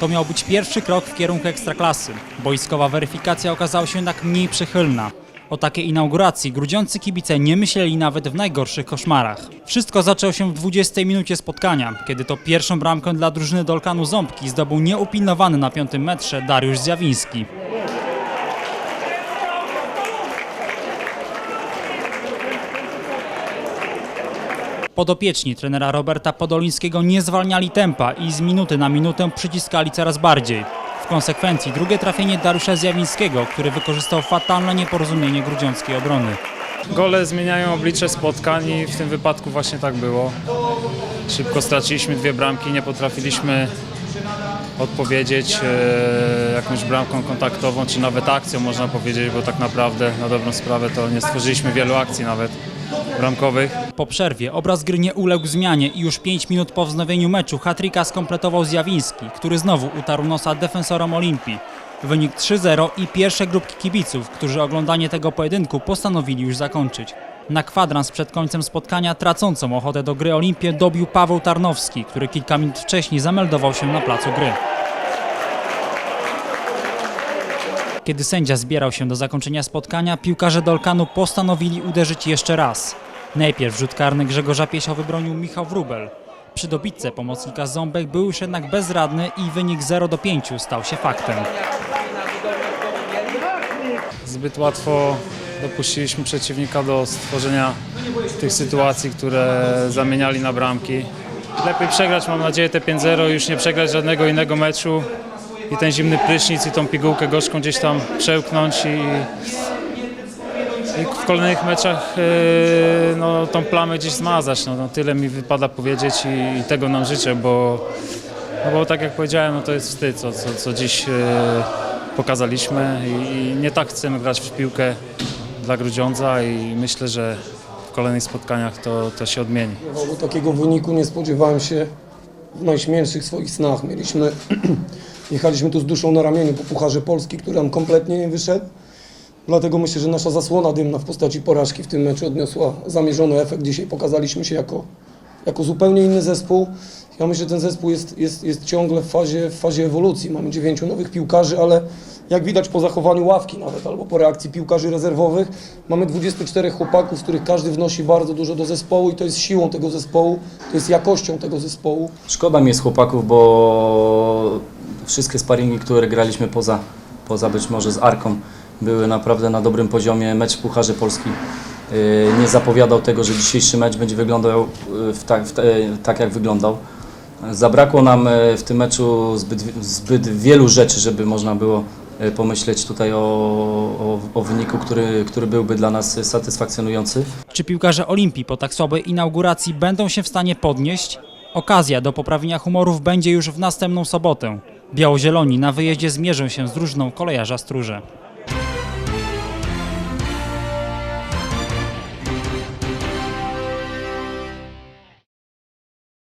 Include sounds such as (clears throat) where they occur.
To miał być pierwszy krok w kierunku ekstraklasy. Boiskowa weryfikacja okazała się jednak mniej przychylna. O takiej inauguracji grudziący kibice nie myśleli nawet w najgorszych koszmarach. Wszystko zaczęło się w 20 minucie spotkania, kiedy to pierwszą bramkę dla drużyny Dolkanu Ząbki zdobył nieupilnowany na piątym metrze Dariusz Zjawiński. Podopieczni trenera Roberta Podolińskiego nie zwalniali tempa i z minuty na minutę przyciskali coraz bardziej. W konsekwencji drugie trafienie Dariusza Zjawińskiego, który wykorzystał fatalne nieporozumienie grudziąckiej obrony. Gole zmieniają oblicze spotkań i w tym wypadku właśnie tak było. Szybko straciliśmy dwie bramki, nie potrafiliśmy odpowiedzieć e, jakąś bramką kontaktową, czy nawet akcją można powiedzieć, bo tak naprawdę na dobrą sprawę to nie stworzyliśmy wielu akcji nawet bramkowych. Po przerwie obraz gry nie uległ zmianie i już 5 minut po wznowieniu meczu hatrika skompletował Zjawiński, który znowu utarł nosa defensorom Olimpii. Wynik 3-0 i pierwsze grupki kibiców, którzy oglądanie tego pojedynku postanowili już zakończyć. Na kwadrans przed końcem spotkania tracącą ochotę do gry Olimpię dobił Paweł Tarnowski, który kilka minut wcześniej zameldował się na placu gry. Kiedy sędzia zbierał się do zakończenia spotkania, piłkarze Dolkanu postanowili uderzyć jeszcze raz. Najpierw rzut karny Grzegorza Piesio wybronił Michał Wróbel. Przy dobitce pomocnika Ząbek był już jednak bezradny i wynik 0 do 5 stał się faktem. Zbyt łatwo dopuściliśmy przeciwnika do stworzenia tych sytuacji, które zamieniali na bramki. Lepiej przegrać, mam nadzieję, te 5-0, już nie przegrać żadnego innego meczu i ten zimny prysznic i tą pigułkę gorzką gdzieś tam przełknąć i, i w kolejnych meczach yy, no, tą plamę gdzieś zmazać. No, no, tyle mi wypada powiedzieć i, i tego nam życzę, bo, no, bo tak jak powiedziałem, no, to jest wstyd, co, co, co dziś yy, pokazaliśmy i, i nie tak chcemy grać w piłkę dla Grudziądza i myślę, że w kolejnych spotkaniach to, to się odmieni. Takiego wyniku nie spodziewałem się w najśmielszych swoich snach. Mieliśmy, (clears throat) jechaliśmy tu z duszą na ramieniu po Pucharze Polski, który nam kompletnie nie wyszedł. Dlatego myślę, że nasza zasłona dymna w postaci porażki w tym meczu odniosła zamierzony efekt. Dzisiaj pokazaliśmy się jako, jako zupełnie inny zespół. Ja myślę, że ten zespół jest, jest, jest ciągle w fazie, w fazie ewolucji. Mamy dziewięciu nowych piłkarzy, ale jak widać po zachowaniu ławki nawet, albo po reakcji piłkarzy rezerwowych, mamy 24 chłopaków, z których każdy wnosi bardzo dużo do zespołu i to jest siłą tego zespołu, to jest jakością tego zespołu. Szkoda mi jest chłopaków, bo wszystkie sparingi, które graliśmy poza, poza być może z Arką, były naprawdę na dobrym poziomie. Mecz w Pucharze Polski yy, nie zapowiadał tego, że dzisiejszy mecz będzie wyglądał yy, w tak, w te, tak, jak wyglądał. Zabrakło nam yy, w tym meczu zbyt, zbyt wielu rzeczy, żeby można było pomyśleć tutaj o, o, o wyniku, który, który byłby dla nas satysfakcjonujący. Czy piłkarze Olimpii po tak słabej inauguracji będą się w stanie podnieść? Okazja do poprawienia humorów będzie już w następną sobotę. Biało-zieloni na wyjeździe zmierzą się z drużyną kolejarza Stróże.